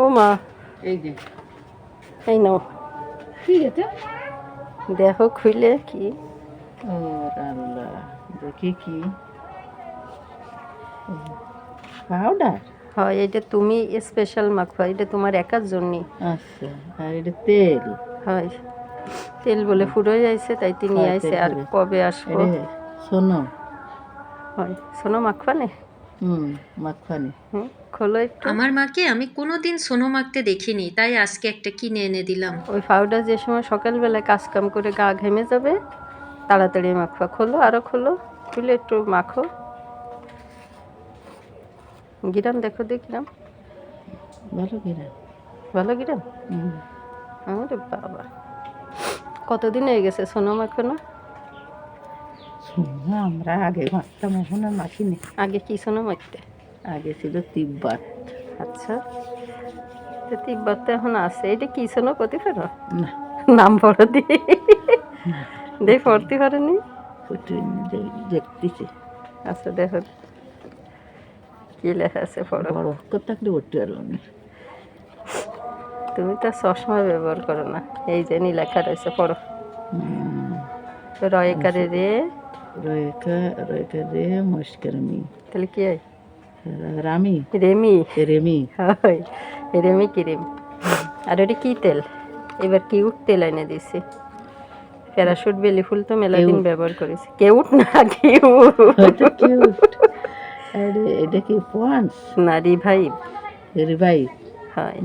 ও মা এই যে। এই নাও। কি এটা? দেখো খুলে কি? ও আল্লাহ দেখি কি। পাউডার? হয় এটা তুমি স্পেশাল মাখবা এটা তোমার একার জন্যই আচ্ছা আর এটা তেল? হয়। তেল বলে ফুরো যাইছে তাই তিনি আইছে আর কবে আসব? শোনো। হয় শোনো মাখবা নে? হুম মাখানি হুম খোলো একটু। আমার মাকে আমি কোনোদিন সোনো মাখতে দেখিনি তাই আজকে একটা কিনে এনে দিলাম। ওই পাউডার যে সময় সকালবেলায় কাজ কাম করে গা ঘেমে যাবে তাড়াতাড়ি মাখবা খোলো আরও খোলো খুলে একটু মাখো। গিরাম দেখো দিয়ে কিরাম ভালো কিনা ভালো গিরাম? হুম। আরে বাবা। কতদিন হয়ে গেছে সোনো মাখানো শোনো আমরা আগে মাখতাম এখন আর মাখিনি আগে কি সোনো মাখতে? আগে ছিল তিব্বত। আচ্ছা তো তিব্বত তো এখন আছে। এটা কি সোনো? কতি ফেরো না। নাম পড়ো দিয়ে দেখ পড়তে পারেনি দেখতেছি। আচ্ছা দেখো। কি লেখা আছে পড়ো। বড় অক্ষর থাকলে উঠতে পারলাম না। তুমি তো চশমা ব্যবহার করো না। এই যে লেখা রয়েছে পড়ো। রয়েকারে রে। রয়েকা রয়েকা রে মুশকিরমি তাহলে কি হয়? রামি। রেমি। রেমি। হয়। রেমি ক্রিম আর ওটা কি তেল? এবার কিউট তেল এনে দিছি প্যারাশুট বেলি ফুল তো মেলা দিন ব্যবহার করেছি। কেউট না কিউট। কিউট। আরে এটা কি পন্স না রিভাইভ। রিভাই হয়।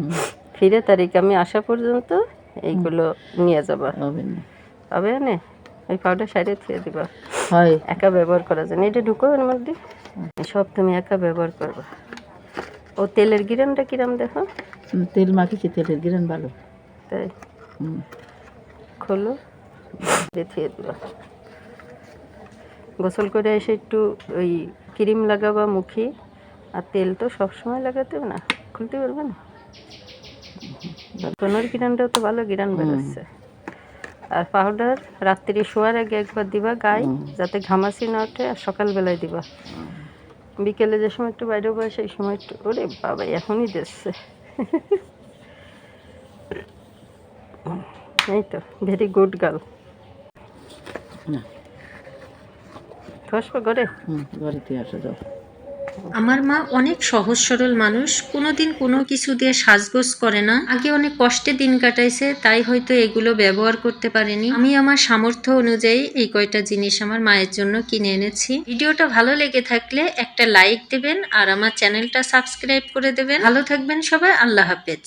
ফিরে তারিখ আমি আসা পর্যন্ত এইগুলো নিয়ে যাবা। হবে না। হবে নে? ওই পাউডার সাইডে থুয়ে দিবা। হয়। একা ব্যবহার করা যায় না। এটা ঢুকো এর মধ্যে। সব তুমি একা ব্যবহার করবা। ও তেলের গিরানটা কিরাম দেখো? তেল মাখিছি তেলের গিরান ভালো। তাই। খোলো দেখিয়ে দিবা। গোসল করে এসে একটু ওই ক্রিম লাগাবা মুখে। আর তেল তো সবসময় লাগাতে হবে না খুলতে পারবে না। সোনার গিরানটাও তো ভালো গিরান বেরোচ্ছে। আর পাউডার রাত্রি শোয়ার আগে একবার দিবা গায়ে যাতে ঘামাসি না ওঠে আর সকালবেলায় দিবা। বিকেলে যে সময় একটু বাইরে বয় সেই সময় একটু ওরে বাবা এখনই দিচ্ছে। এই তো ভেরি গুড গার্ল ফসবো করে হুম আসা যাও। আমার মা অনেক সহজ সরল মানুষ, কোনোদিন কোনো কিছু দিয়ে সাজগোজ করে না। আগে অনেক কষ্টে দিন কাটাইছে, তাই হয়তো এগুলো ব্যবহার করতে পারেনি। আমি আমার সামর্থ্য অনুযায়ী এই কয়টা জিনিস আমার মায়ের জন্য কিনে এনেছি। ভিডিওটা ভালো লেগে থাকলে একটা লাইক দেবেন আর আমার চ্যানেলটা সাবস্ক্রাইব করে দেবেন। ভালো থাকবেন সবাই, আল্লাহ হাফেজ।